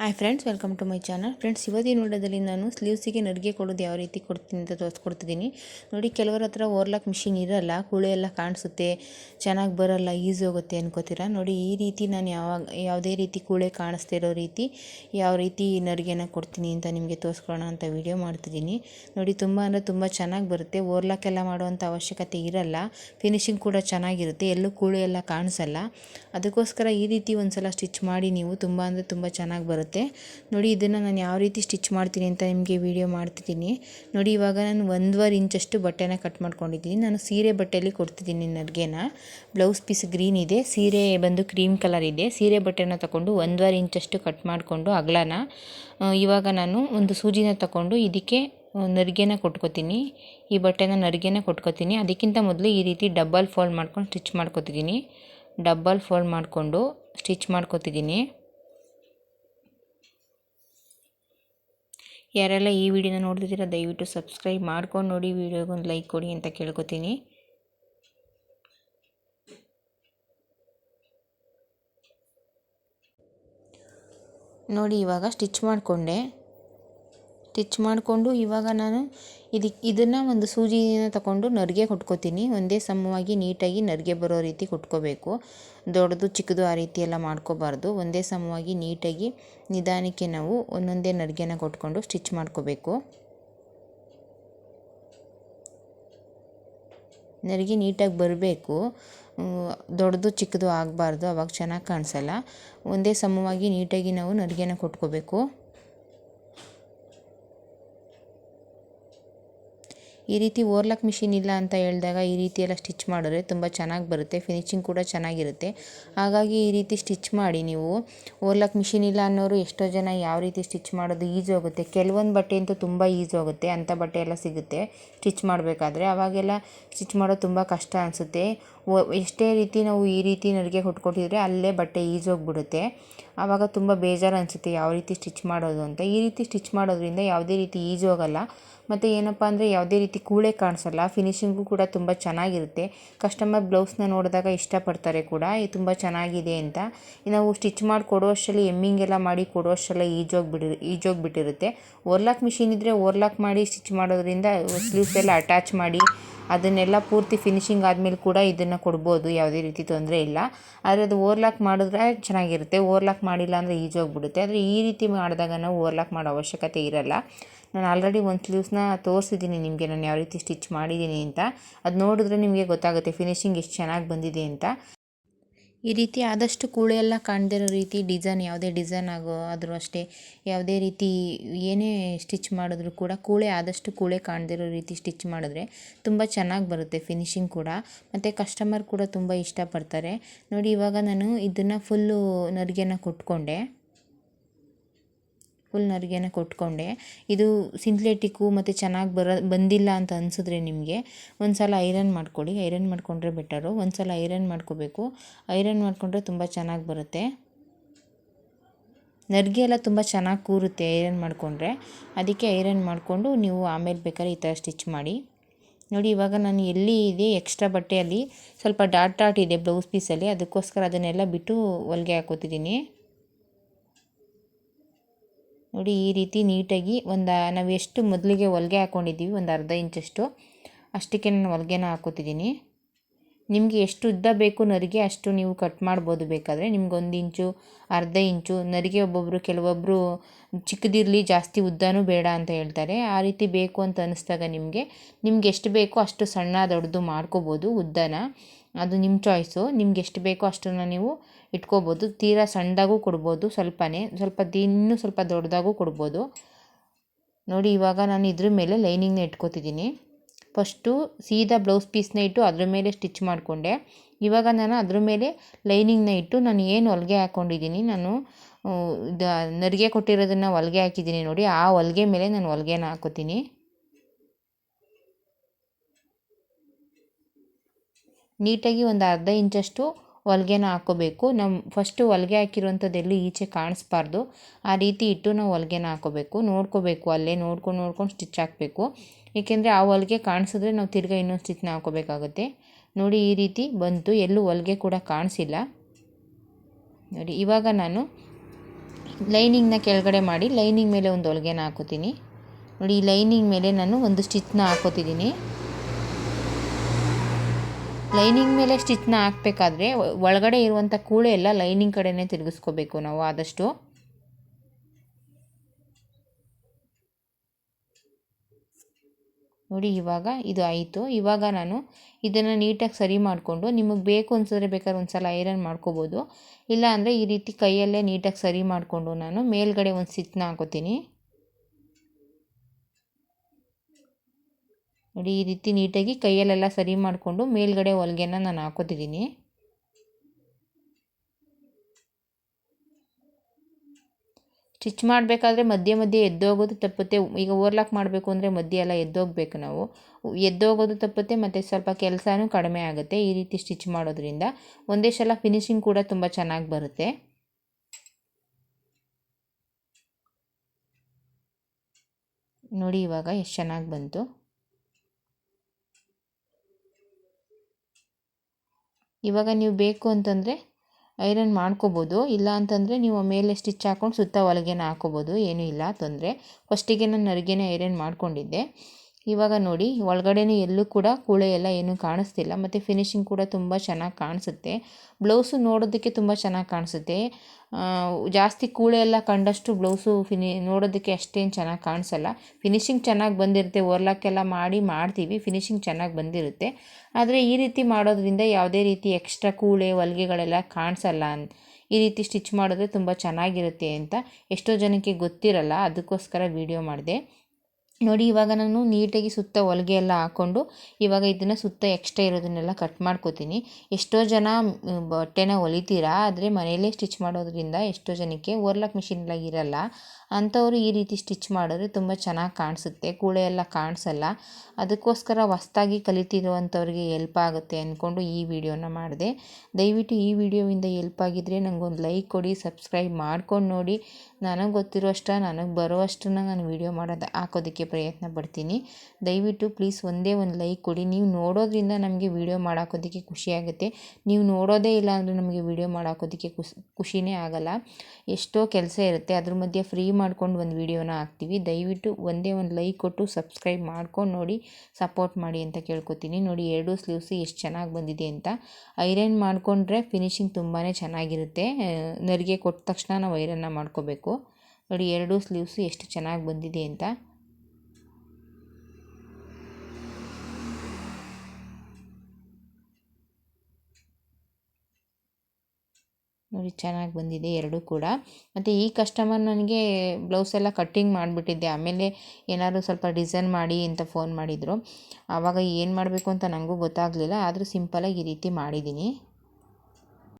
Hi friends welcome to my channel friends ಇವತ್ತಿನ ವಿಡಿಯೋದಲ್ಲಿ ನಾನು ಸ್ಲೀವ್ಸಿಗೆ ನಡಿಗೆ ಕೊಡೋದು ಯಾವ ರೀತಿ ಕೊಡ್ತೀನಿ ಅಂತ ತೋರಿಸ್ಕೊಡ್ತಿದ್ದೀನಿ. ನೋಡಿ, ಕೆಲವರ ಹತ್ರ ಓರ್ಲಾಕ್ ಮಿಷಿನ್ ಇರಲ್ಲ ಕೂಳೆ ಎಲ್ಲ ಕಾಣಿಸುತ್ತೆ, ಚೆನ್ನಾಗಿ ಬರಲ್ಲ ಈಸಿ ಹೋಗುತ್ತೆ ಅನ್ಕೋತೀರಾ? ನೋಡಿ, ಈ ರೀತಿ ನಾನು ಯಾವಾಗ, ಯಾವುದೇ ರೀತಿ ಕೂಳೆ ಕಾಣಿಸ್ತಾ ಇರೋ ರೀತಿ ಯಾವ ರೀತಿ ನರಿಗೆನ ಕೊಡ್ತೀನಿ ಅಂತ ನಿಮಗೆ ತೋರಿಸ್ಕೊಳ್ಳೋಣ ಅಂತ ವಿಡಿಯೋ ಮಾಡ್ತಿದ್ದೀನಿ. ನೋಡಿ, ತುಂಬ ಅಂದರೆ ತುಂಬ ಚೆನ್ನಾಗಿ ಬರುತ್ತೆ. ಓರ್ಲಾಕ್ ಎಲ್ಲ ಮಾಡುವಂಥ ಅವಶ್ಯಕತೆ ಇರಲ್ಲ. ಫಿನಿಶಿಂಗ್ ಕೂಡ ಚೆನ್ನಾಗಿರುತ್ತೆ. ಎಲ್ಲೂ ಕೂಳೆ ಎಲ್ಲ ಕಾಣಿಸಲ್ಲ. ಅದಕ್ಕೋಸ್ಕರ ಈ ರೀತಿ ಒಂದು ಸಲ ಸ್ಟಿಚ್ ಮಾಡಿ ನೀವು ತುಂಬ ಅಂದರೆ ತುಂಬ ಚೆನ್ನಾಗಿ ಬರುತ್ತೆ. ನೋಡಿ, ಇದನ್ನು ನಾನು ಯಾವ ರೀತಿ ಸ್ಟಿಚ್ ಮಾಡ್ತೀನಿ ಅಂತ ನಿಮಗೆ ವಿಡಿಯೋ ಮಾಡ್ತಿದ್ದೀನಿ. ನೋಡಿ, ಇವಾಗ ನಾನು ಒಂದೂವರೆ ಇಂಚಷ್ಟು ಬಟ್ಟೆನ ಕಟ್ ಮಾಡ್ಕೊಂಡಿದ್ದೀನಿ. ನಾನು ಸೀರೆ ಬಟ್ಟೆಯಲ್ಲಿ ಕೊಡ್ತಿದ್ದೀನಿ ನರ್ಗೆನ ಬ್ಲೌಸ್ ಪೀಸ್ ಗ್ರೀನ್ ಇದೆ, ಸೀರೆ ಬಂದು ಕ್ರೀಮ್ ಕಲರ್ ಇದೆ. ಸೀರೆ ಬಟ್ಟೆನ ತಗೊಂಡು ಒಂದೂವರೆ ಇಂಚಷ್ಟು ಕಟ್ ಮಾಡಿಕೊಂಡು ಅಗಲನ ಇವಾಗ ನಾನು ಒಂದು ಸೂಜಿನ ತಗೊಂಡು ಇದಕ್ಕೆ ನರಿಗೆನ ಕೊಟ್ಕೋತೀನಿ. ಈ ಬಟ್ಟೆನ ನರಿಗೆನ ಕೊಟ್ಕೋತೀನಿ. ಅದಕ್ಕಿಂತ ಮೊದಲು ಈ ರೀತಿ ಡಬ್ಬಲ್ ಫೋಲ್ಡ್ ಮಾಡ್ಕೊಂಡು ಸ್ಟಿಚ್ ಮಾಡ್ಕೊತಿದ್ದೀನಿ. ಡಬ್ಬಲ್ ಫೋಲ್ಡ್ ಮಾಡಿಕೊಂಡು ಸ್ಟಿಚ್ ಮಾಡ್ಕೊತಿದ್ದೀನಿ. ಯಾರೆಲ್ಲ ಈ ವಿಡಿಯೋನ ನೋಡ್ತಿದ್ದೀರಾ, ದಯವಿಟ್ಟು ಸಬ್ಸ್ಕ್ರೈಬ್ ಮಾಡ್ಕೊಂಡು ನೋಡಿ ವಿಡಿಯೋಗೊಂದು ಲೈಕ್ ಕೊಡಿ ಅಂತ ಕೇಳ್ಕೊತೀನಿ. ನೋಡಿ, ಇವಾಗ ಸ್ಟಿಚ್ ಮಾಡಿಕೊಂಡೆ. ಸ್ಟಿಚ್ ಮಾಡಿಕೊಂಡು ಇವಾಗ ನಾನು ಇದಕ್ಕೆ ಇದನ್ನು ಒಂದು ಸೂಜಿನ ತಗೊಂಡು ನರಿಗೆ ಕೊಟ್ಕೋತೀನಿ. ಒಂದೇ ಸಮವಾಗಿ ನೀಟಾಗಿ ನರಿಗೆ ಬರೋ ರೀತಿ ಕೊಟ್ಕೋಬೇಕು. ದೊಡ್ಡದು ಚಿಕ್ಕದು ಆ ರೀತಿ ಎಲ್ಲ ಮಾಡ್ಕೋಬಾರ್ದು. ಒಂದೇ ಸಮವಾಗಿ ನೀಟಾಗಿ ನಿಧಾನಕ್ಕೆ ನಾವು ಒಂದೊಂದೇ ನರಿಗೆನ ಕೊಟ್ಕೊಂಡು ಸ್ಟಿಚ್ ಮಾಡ್ಕೋಬೇಕು. ನರಿಗೆ ನೀಟಾಗಿ ಬರಬೇಕು. ದೊಡ್ಡದು ಚಿಕ್ಕದು ಆಗಬಾರ್ದು. ಅವಾಗ ಚೆನ್ನಾಗಿ ಕಾಣಿಸಲ್ಲ. ಒಂದೇ ಸಮವಾಗಿ ನೀಟಾಗಿ ನಾವು ನರಿಗೆನ ಕೊಟ್ಕೋಬೇಕು. ಈ ರೀತಿ ಓರ್ಲಾಕ್ ಮಿಷಿನ್ ಇಲ್ಲ ಅಂತ ಹೇಳಿದಾಗ ಈ ರೀತಿ ಎಲ್ಲ ಸ್ಟಿಚ್ ಮಾಡಿದ್ರೆ ತುಂಬ ಚೆನ್ನಾಗಿ ಬರುತ್ತೆ ಫಿನಿಶಿಂಗ್ ಕೂಡ ಚೆನ್ನಾಗಿರುತ್ತೆ. ಹಾಗಾಗಿ ಈ ರೀತಿ ಸ್ಟಿಚ್ ಮಾಡಿ ನೀವು. ಓರ್ಲಾಕ್ ಮಿಷಿನ್ ಇಲ್ಲ ಅನ್ನೋರು ಎಷ್ಟೋ ಜನ ಯಾವ ರೀತಿ ಸ್ಟಿಚ್ ಮಾಡೋದು ಈಸಿ ಆಗುತ್ತೆ ಕೆಲವೊಂದು ಬಟ್ಟೆ ಅಂತೂ ತುಂಬ ಈಸಿ ಆಗುತ್ತೆ ಅಂಥ ಬಟ್ಟೆ ಎಲ್ಲ ಸಿಗುತ್ತೆ ಸ್ಟಿಚ್ ಮಾಡಬೇಕಾದ್ರೆ. ಅವಾಗೆಲ್ಲ ಸ್ಟಿಚ್ ಮಾಡೋದು ತುಂಬ ಕಷ್ಟ ಅನಿಸುತ್ತೆ. ಎಷ್ಟೇ ರೀತಿ ನಾವು ಈ ರೀತಿ ನಡಿಗೆ ಹೊಟ್ಕೊಟ್ಟಿದ್ರೆ ಅಲ್ಲೇ ಬಟ್ಟೆ ಈಜೋಗ್ಬಿಡುತ್ತೆ. ಆವಾಗ ತುಂಬ ಬೇಜಾರು ಅನಿಸುತ್ತೆ ಯಾವ ರೀತಿ ಸ್ಟಿಚ್ ಮಾಡೋದು ಅಂತ. ಈ ರೀತಿ ಸ್ಟಿಚ್ ಮಾಡೋದ್ರಿಂದ ಯಾವುದೇ ರೀತಿ ಈಜೋಗಲ್ಲ. ಮತ್ತು ಏನಪ್ಪ ಅಂದರೆ ಯಾವುದೇ ರೀತಿ ಕೂಳೆ ಕಾಣಿಸಲ್ಲ. ಫಿನಿಷಿಂಗು ಕೂಡ ತುಂಬ ಚೆನ್ನಾಗಿರುತ್ತೆ. ಕಸ್ಟಮರ್ ಬ್ಲೌಸ್ನ ನೋಡಿದಾಗ ಇಷ್ಟಪಡ್ತಾರೆ ಕೂಡ. ಇದು ತುಂಬ ಚೆನ್ನಾಗಿದೆ ಅಂತ. ನಾವು ಸ್ಟಿಚ್ ಮಾಡಿ ಕೊಡುವಷ್ಟರಲ್ಲಿ ಎಮ್ಮಿಂಗ್ ಎಲ್ಲ ಮಾಡಿ ಕೊಡುವಷ್ಟೆಲ್ಲ ಈಜೋಗ್ಬಿಡಿ ಈಜೋಗ್ಬಿಟ್ಟಿರುತ್ತೆ. ಓರ್ಲಾಕ್ ಮಿಷಿನ್ ಇದ್ದರೆ ಓರ್ಲಾಕ್ ಮಾಡಿ ಸ್ಟಿಚ್ ಮಾಡೋದ್ರಿಂದ ಸ್ಲೀವ್ಸ್ ಎಲ್ಲ ಅಟ್ಯಾಚ್ ಮಾಡಿ ಅದನ್ನೆಲ್ಲ ಪೂರ್ತಿ ಫಿನಿಶಿಂಗ್ ಆದಮೇಲೆ ಕೂಡ ಇದನ್ನು ಕೊಡ್ಬೋದು, ಯಾವುದೇ ರೀತಿ ತೊಂದರೆ ಇಲ್ಲ. ಆದರೆ ಅದು ಓರ್ಲಾಕ್ ಮಾಡಿದ್ರೆ ಚೆನ್ನಾಗಿರುತ್ತೆ. ಓರ್ಲಾಕ್ ಮಾಡಿಲ್ಲ ಅಂದರೆ ಈಜೋಗ್ಬಿಡುತ್ತೆ ಆದರೆ ಈ ರೀತಿ ಮಾಡಿದಾಗ ನಾವು ಓವರ್ಲಾಕ್ ಮಾಡೋ ಅವಶ್ಯಕತೆ ಇರಲ್ಲ. ನಾನು ಆಲ್ರೆಡಿ ಒಂದು ಸ್ಲೀವ್ಸ್ನ ತೋರಿಸಿದ್ದೀನಿ ನಿಮಗೆ. ನಾನು ಯಾವ ರೀತಿ ಸ್ಟಿಚ್ ಮಾಡಿದ್ದೀನಿ ಅಂತ. ಅದು ನೋಡಿದ್ರೆ ನಿಮಗೆ ಗೊತ್ತಾಗುತ್ತೆ ಫಿನಿಶಿಂಗ್ ಎಷ್ಟು ಚೆನ್ನಾಗಿ ಬಂದಿದೆ ಅಂತ. ಈ ರೀತಿ ಆದಷ್ಟು ಕೂಳೆ ಎಲ್ಲ ಕಾಣದಿರೋ ರೀತಿ ಡಿಸೈನ್, ಯಾವುದೇ ಡಿಸೈನ್ ಆಗೋ ಆದರೂ ಅಷ್ಟೇ, ಯಾವುದೇ ರೀತಿ ಏನೇ ಸ್ಟಿಚ್ ಮಾಡಿದ್ರು ಕೂಡ ಕೂಳೆ ಆದಷ್ಟು ಕೂಳೆ ಕಾಣದಿರೋ ರೀತಿ ಸ್ಟಿಚ್ ಮಾಡಿದ್ರೆ ತುಂಬ ಚೆನ್ನಾಗಿ ಬರುತ್ತೆ ಫಿನಿಶಿಂಗ್ ಕೂಡ. ಮತ್ತು ಕಸ್ಟಮರ್ ಕೂಡ ತುಂಬ ಇಷ್ಟಪಡ್ತಾರೆ. ನೋಡಿ ಇವಾಗ ನಾನು ಇದನ್ನು ಫುಲ್ಲು ನರಿಗೆನ ಕೊಟ್ಕೊಂಡೆ. ಫುಲ್ ನರಿಗೆನ ಕೊಟ್ಕೊಂಡೆ. ಇದು ಸಿಂಥ್ಲೆಟಿಕ್ಕು ಮತ್ತು ಚೆನ್ನಾಗಿ ಬರ, ಬಂದಿಲ್ಲ ಅಂತ ಅನಿಸಿದ್ರೆ ನಿಮಗೆ ಒಂದು ಸಲ ಐರನ್ ಮಾಡ್ಕೊಳ್ಳಿ ಐರನ್ ಮಾಡಿಕೊಂಡ್ರೆ ಬೆಟರು ಒಂದು ಸಲ ಐರನ್ ಮಾಡ್ಕೋಬೇಕು. ಐರನ್ ಮಾಡಿಕೊಂಡ್ರೆ ತುಂಬ ಚೆನ್ನಾಗಿ ಬರುತ್ತೆ. ನರಿಗೆ ಎಲ್ಲ ತುಂಬ ಚೆನ್ನಾಗಿ ಕೂರುತ್ತೆ ಐರನ್ ಮಾಡಿಕೊಂಡ್ರೆ. ಅದಕ್ಕೆ ಐರನ್ ಮಾಡಿಕೊಂಡು ನೀವು ಆಮೇಲೆ ಬೇಕಾದ್ರೆ ಈ ಥರ ಸ್ಟಿಚ್ ಮಾಡಿ. ನೋಡಿ ಇವಾಗ ನಾನು ಎಲ್ಲಿ ಇದೆ ಎಕ್ಸ್ಟ್ರಾ ಬಟ್ಟೆಯಲ್ಲಿ ಸ್ವಲ್ಪ ಡಾಟ್ ಡಾಟ್ ಇದೆ ಬ್ಲೌಸ್ ಪೀಸಲ್ಲಿ ಅದಕ್ಕೋಸ್ಕರ ಅದನ್ನೆಲ್ಲ ಬಿಟ್ಟು ಹೊಲಿಗೆ ಹಾಕೋತಿದ್ದೀನಿ. ನೋಡಿ ಈ ರೀತಿ ನೀಟಾಗಿ ಒಂದು, ನಾವು ಎಷ್ಟು ಮೊದಲಿಗೆ ಹೊಲಿಗೆ ಹಾಕ್ಕೊಂಡಿದ್ದೀವಿ ಒಂದು ಅರ್ಧ ಇಂಚಷ್ಟು. ಅಷ್ಟಕ್ಕೆ ನಾನು ಹೊಲಿಗೆನ ಹಾಕೋತಿದ್ದೀನಿ. ನಿಮಗೆ ಎಷ್ಟು ಉದ್ದ ಬೇಕು ನರಿಗೆ ಅಷ್ಟು ನೀವು ಕಟ್ ಮಾಡ್ಬೋದು ಬೇಕಾದರೆ. ನಿಮ್ಗೆ ಒಂದು ಇಂಚು, ಅರ್ಧ ಇಂಚು, ನರಿಗೆ ಒಬ್ಬೊಬ್ಬರು ಕೆಲವೊಬ್ಬರು ಚಿಕ್ಕದಿರಲಿ ಜಾಸ್ತಿ ಉದ್ದನೂ ಬೇಡ ಅಂತ ಹೇಳ್ತಾರೆ. ಆ ರೀತಿ ಬೇಕು ಅಂತ ಅನ್ನಿಸ್ದಾಗ ನಿಮಗೆ, ನಿಮ್ಗೆ ಎಷ್ಟು ಬೇಕೋ ಅಷ್ಟು ಸಣ್ಣ ದೊಡ್ಡದು ಮಾಡ್ಕೋಬೋದು ಉದ್ದನ. ಅದು ನಿಮ್ಮ ಚಾಯ್ಸು ನಿಮ್ಗೆ ಎಷ್ಟು ಬೇಕೋ ಅಷ್ಟನ್ನು ನೀವು ಇಟ್ಕೋಬೋದು. ತೀರಾ ಸಣ್ಣದಾಗೂ ಕೊಡ್ಬೋದು, ಸ್ವಲ್ಪನೇ. ಸ್ವಲ್ಪ ದಿ ಸ್ವಲ್ಪ ದೊಡ್ಡದಾಗೂ ಕೊಡ್ಬೋದು. ನೋಡಿ, ಇವಾಗ ನಾನು ಇದ್ರ ಮೇಲೆ ಲೈನಿಂಗ್ನ ಇಟ್ಕೋತಿದ್ದೀನಿ. ಫಸ್ಟು ಸೀದಾ ಬ್ಲೌಸ್ ಪೀಸ್ನ ಇಟ್ಟು ಅದ್ರ ಮೇಲೆ ಸ್ಟಿಚ್ ಮಾಡಿಕೊಂಡೆ. ಇವಾಗ ನಾನು ಅದ್ರ ಮೇಲೆ ಲೈನಿಂಗ್ನ ಇಟ್ಟು ನಾನು ಏನು ಹೊಲಿಗೆ ಹಾಕ್ಕೊಂಡಿದ್ದೀನಿ ನಾನು ಇದು ನರಿಗೆ ಕೊಟ್ಟಿರೋದನ್ನು ಹೊಲಿಗೆ ಹಾಕಿದ್ದೀನಿ ನೋಡಿ. ಆ ಹೊಲಿಗೆ ಮೇಲೆ ನಾನು ಹೊಲಿಗೆನ ಹಾಕೋತೀನಿ. ನೀಟಾಗಿ ಒಂದು ಅರ್ಧ ಇಂಚಷ್ಟು ಹೊಲಿಗೆನ ಹಾಕ್ಕೋಬೇಕು ನಮ್ಮ ಫಸ್ಟು ಹೊಲಿಗೆ ಹಾಕಿರುವಂಥದ್ದು ಎಲ್ಲೂ ಈಚೆ ಕಾಣಿಸ್ಬಾರ್ದು. ಆ ರೀತಿ ಇಟ್ಟು ನಾವು ಹೊಲಿಗೆನ ಹಾಕ್ಕೋಬೇಕು ನೋಡ್ಕೋಬೇಕು, ಅಲ್ಲೇ ನೋಡ್ಕೊಂಡು ನೋಡ್ಕೊಂಡು ಸ್ಟಿಚ್ ಹಾಕಬೇಕು. ಏಕೆಂದರೆ ಆ ಹೊಲಿಗೆ ಕಾಣಿಸಿದ್ರೆ ನಾವು ತಿರ್ಗಾ ಇನ್ನೊಂದು ಸ್ಟಿಚ್ನ ಹಾಕ್ಕೋಬೇಕಾಗುತ್ತೆ ನೋಡಿ ಈ ರೀತಿ ಬಂತು. ಎಲ್ಲೂ ಹೊಲಿಗೆ ಕೂಡ ಕಾಣಿಸಿಲ್ಲ. ನೋಡಿ, ಇವಾಗ ನಾನು ಲೈನಿಂಗ್ನ ಕೆಳಗಡೆ ಮಾಡಿ ಲೈನಿಂಗ್ ಮೇಲೆ ಒಂದು ಹೊಲಿಗೆನ ಹಾಕೋತೀನಿ. ನೋಡಿ, ಈ ಲೈನಿಂಗ್ ಮೇಲೆ ನಾನು ಒಂದು ಸ್ಟಿಚ್ನ ಹಾಕೋತಿದ್ದೀನಿ. ಲೈನಿಂಗ್ ಮೇಲೆ ಸ್ಟಿಚ್ನ ಹಾಕಬೇಕಾದ್ರೆ ಒಳಗಡೆ ಇರುವಂಥ ಕೂಳೆ ಎಲ್ಲ ಲೈನಿಂಗ್ ಕಡೆನೇ ತಿರುಗಿಸ್ಕೋಬೇಕು ನಾವು ಆದಷ್ಟು. ನೋಡಿ ಇವಾಗ ಇದು ಆಯಿತು. ಇವಾಗ ನಾನು ಇದನ್ನು ನೀಟಾಗಿ ಸರಿ ಮಾಡಿಕೊಂಡು ನಿಮಗೆ ಬೇಕು ಅನ್ಸಿದ್ರೆ ಬೇಕಾದ್ರೆ ಒಂದು ಸಲ ಐರನ್ ಮಾಡ್ಕೋಬೋದು. ಇಲ್ಲ ಅಂದರೆ ಈ ರೀತಿ ಕೈಯಲ್ಲೇ ನೀಟಾಗಿ ಸರಿ ಮಾಡಿಕೊಂಡು ನಾನು ಮೇಲ್ಗಡೆ ಒಂದು ಸಿತ್ನ ಹಾಕೋತೀನಿ. ನೋಡಿ, ಈ ರೀತಿ ನೀಟಾಗಿ ಕೈಯಲ್ಲೆಲ್ಲ ಸರಿ ಮಾಡಿಕೊಂಡು ಮೇಲ್ಗಡೆ ಹೊಲಿಗೆನ ನಾನು ಹಾಕೋತಿದ್ದೀನಿ. ಸ್ಟಿಚ್ ಮಾಡಬೇಕಾದ್ರೆ ಮಧ್ಯೆ ಮಧ್ಯೆ ಎದ್ದೋಗೋದು ತಪ್ಪುತ್ತೆ. ಈಗ ಓವರ್ಲಾಕ್ ಮಾಡಬೇಕು ಅಂದರೆ ಮಧ್ಯೆ ಎಲ್ಲ ಎದ್ದೋಗಬೇಕು ನಾವು. ಎದ್ದೋಗೋದು ತಪ್ಪುತ್ತೆ ಮತ್ತು ಸ್ವಲ್ಪ ಕೆಲಸನೂ ಕಡಿಮೆ ಆಗುತ್ತೆ ಈ ರೀತಿ ಸ್ಟಿಚ್ ಮಾಡೋದ್ರಿಂದ. ಒಂದೇ ಸಲ ಫಿನಿಶಿಂಗ್ ಕೂಡ ತುಂಬ ಚೆನ್ನಾಗಿ ಬರುತ್ತೆ. ನೋಡಿ, ಇವಾಗ ಎಷ್ಟು ಚೆನ್ನಾಗಿ ಬಂತು. ಇವಾಗ ನೀವು ಬೇಕು ಅಂತಂದರೆ ಐರನ್ ಮಾಡ್ಕೋಬೋದು. ಇಲ್ಲ ಅಂತಂದರೆ ನೀವು ಮೇಲೆ ಸ್ಟಿಚ್ ಹಾಕ್ಕೊಂಡು ಸುತ್ತ ಹೊಲಿಗೆನ ಹಾಕೋಬೋದು. ಏನೂ ಇಲ್ಲ ತೊಂದರೆ. ಫಸ್ಟಿಗೆ ನಾನು ನರಿಗೆನೇ ಐರನ್ ಮಾಡ್ಕೊಂಡಿದ್ದೆ. ಇವಾಗ ನೋಡಿ, ಒಳಗಡೆನೂ ಎಲ್ಲೂ ಕೂಡ ಕೂಳೆ ಎಲ್ಲ ಏನೂ ಕಾಣಿಸ್ತಿಲ್ಲ. ಮತ್ತು ಫಿನಿಶಿಂಗ್ ಕೂಡ ತುಂಬ ಚೆನ್ನಾಗಿ ಕಾಣಿಸುತ್ತೆ. ಬ್ಲೌಸು ನೋಡೋದಕ್ಕೆ ತುಂಬ ಚೆನ್ನಾಗಿ ಕಾಣಿಸುತ್ತೆ. ಜಾಸ್ತಿ ಕೂಳೆ ಎಲ್ಲ ಕಂಡಷ್ಟು ಬ್ಲೌಸು ಫಿನಿ ನೋಡೋದಕ್ಕೆ ಅಷ್ಟೇನು ಚೆನ್ನಾಗಿ ಕಾಣಿಸಲ್ಲ. ಫಿನಿಶಿಂಗ್ ಚೆನ್ನಾಗಿ ಬಂದಿರುತ್ತೆ. ಓರ್ಲಾಕೆಲ್ಲ ಮಾಡಿ ಮಾಡ್ತೀವಿ. ಫಿನಿಶಿಂಗ್ ಚೆನ್ನಾಗಿ ಬಂದಿರುತ್ತೆ. ಆದರೆ ಈ ರೀತಿ ಮಾಡೋದ್ರಿಂದ ಯಾವುದೇ ರೀತಿ ಎಕ್ಸ್ಟ್ರಾ ಕೂಳೆ, ಹೊಲಿಗೆಗಳೆಲ್ಲ ಕಾಣಿಸಲ್ಲ ಈ ರೀತಿ ಸ್ಟಿಚ್ ಮಾಡಿದ್ರೆ ತುಂಬ ಚೆನ್ನಾಗಿರುತ್ತೆ ಅಂತ ಎಷ್ಟೋ ಜನಕ್ಕೆ ಗೊತ್ತಿರಲ್ಲ. ಅದಕ್ಕೋಸ್ಕರ ವೀಡಿಯೋ ಮಾಡಿದೆ. ನೋಡಿ, ಇವಾಗ ನಾನು ನೀಟಾಗಿ ಸುತ್ತ ಹೊಲಿಗೆ ಎಲ್ಲ ಹಾಕ್ಕೊಂಡು ಇವಾಗ ಇದನ್ನು ಸುತ್ತ ಎಕ್ಸ್ಟ್ರಾ ಇರೋದನ್ನೆಲ್ಲ ಕಟ್ ಮಾಡ್ಕೋತೀನಿ. ಎಷ್ಟೋ ಜನ ಬಟ್ಟೆನ ಹೊಲಿತೀರಾ, ಆದರೆ ಮನೆಯಲ್ಲೇ ಸ್ಟಿಚ್ ಮಾಡೋದ್ರಿಂದ ಎಷ್ಟೋ ಜನಕ್ಕೆ ಓರ್ಲಾಕ್ ಮಿಷಿನ್ಗಳಾಗಿರಲ್ಲ ಅಂಥವರು ಈ ರೀತಿ ಸ್ಟಿಚ್ ಮಾಡಿದ್ರೆ ತುಂಬ ಚೆನ್ನಾಗಿ ಕಾಣಿಸುತ್ತೆ ಕೂಳೆ ಎಲ್ಲ ಕಾಣಿಸಲ್ಲ. ಅದಕ್ಕೋಸ್ಕರ ಹೊಸ್ದಾಗಿ ಕಲಿತಿರುವಂಥವ್ರಿಗೆ ಎಲ್ಪ್ ಆಗುತ್ತೆ ಅಂದ್ಕೊಂಡು ಈ ವಿಡಿಯೋನ ಮಾಡಿದೆ. ದಯವಿಟ್ಟು ಈ ವಿಡಿಯೋವಿಂದ ಎಲ್ಪ್ ಆಗಿದ್ದರೆ ನನಗೊಂದು ಲೈಕ್ ಕೊಡಿ, ಸಬ್ಸ್ಕ್ರೈಬ್ ಮಾಡ್ಕೊಂಡು ನೋಡಿ. ನನಗೆ ಗೊತ್ತಿರೋ ಅಷ್ಟ ನನಗೆ ಬರೋ ನಾನು ವಿಡಿಯೋ ಮಾಡೋದು ಹಾಕೋದಕ್ಕೆ ಪ್ರಯತ್ನ ಪಡ್ತೀನಿ. ದಯವಿಟ್ಟು ಪ್ಲೀಸ್ ಒಂದೇ ಒಂದು ಲೈಕ್ ಕೊಡಿ. ನೀವು ನೋಡೋದ್ರಿಂದ ನಮಗೆ ವಿಡಿಯೋ ಮಾಡಾಕೋದಕ್ಕೆ ಖುಷಿಯಾಗುತ್ತೆ ನೀವು ನೋಡೋದೇ ಇಲ್ಲ ಅಂದರೆ ನಮಗೆ ವಿಡಿಯೋ ಮಾಡಾಕೋದಕ್ಕೆ ಖುಷಿ, ಖುಷಿನೇ ಆಗಲ್ಲ. ಎಷ್ಟೋ ಕೆಲಸ ಇರುತ್ತೆ, ಅದ್ರ ಮಧ್ಯೆ ಫ್ರೀ ಮಾಡ್ಕೊಂಡು ಒಂದು ವೀಡಿಯೋನ ಹಾಕ್ತೀವಿ. ದಯವಿಟ್ಟು ಒಂದೇ ಒಂದು ಲೈಕ್ ಕೊಟ್ಟು ಸಬ್ಸ್ಕ್ರೈಬ್ ಮಾಡ್ಕೊಂಡು ನೋಡಿ ಸಪೋರ್ಟ್ ಮಾಡಿ ಅಂತ ಕೇಳ್ಕೊತೀನಿ. ನೋಡಿ, ಎರಡು ಸ್ಲೀವ್ಸ್ ಎಷ್ಟು ಚೆನ್ನಾಗಿ ಬಂದಿದೆ ಅಂತ. ಐರನ್ ಮಾಡಿಕೊಂಡ್ರೆ ಫಿನಿಶಿಂಗ್ ತುಂಬಾ ಚೆನ್ನಾಗಿರುತ್ತೆ. ನರಿಗೆ ಕೊಟ್ಟ ತಕ್ಷಣ ನಾವು ಐರನ್ನ ಮಾಡ್ಕೋಬೇಕು. ನೋಡಿ, ಎರಡೂ ಸ್ಲೀವ್ಸು ಎಷ್ಟು ಚೆನ್ನಾಗಿ ಬಂದಿದೆ ಅಂತ. ನೋಡಿ, ಚೆನ್ನಾಗಿ ಬಂದಿದೆ ಎರಡೂ ಕೂಡ. ಮತ್ತು ಈ ಕಸ್ಟಮರ್ ನನಗೆ ಬ್ಲೌಸ್ ಎಲ್ಲ ಕಟ್ಟಿಂಗ್ ಮಾಡಿಬಿಟ್ಟಿದ್ದೆ. ಆಮೇಲೆ ಏನಾದರೂ ಸ್ವಲ್ಪ ಡಿಸೈನ್ ಮಾಡಿ ಅಂತ ಫೋನ್ ಮಾಡಿದರು. ಆವಾಗ ಏನು ಮಾಡಬೇಕು ಅಂತ ನನಗೂ ಗೊತ್ತಾಗಲಿಲ್ಲ. ಆದರೂ ಸಿಂಪಲಾಗಿ ಈ ರೀತಿ ಮಾಡಿದ್ದೀನಿ.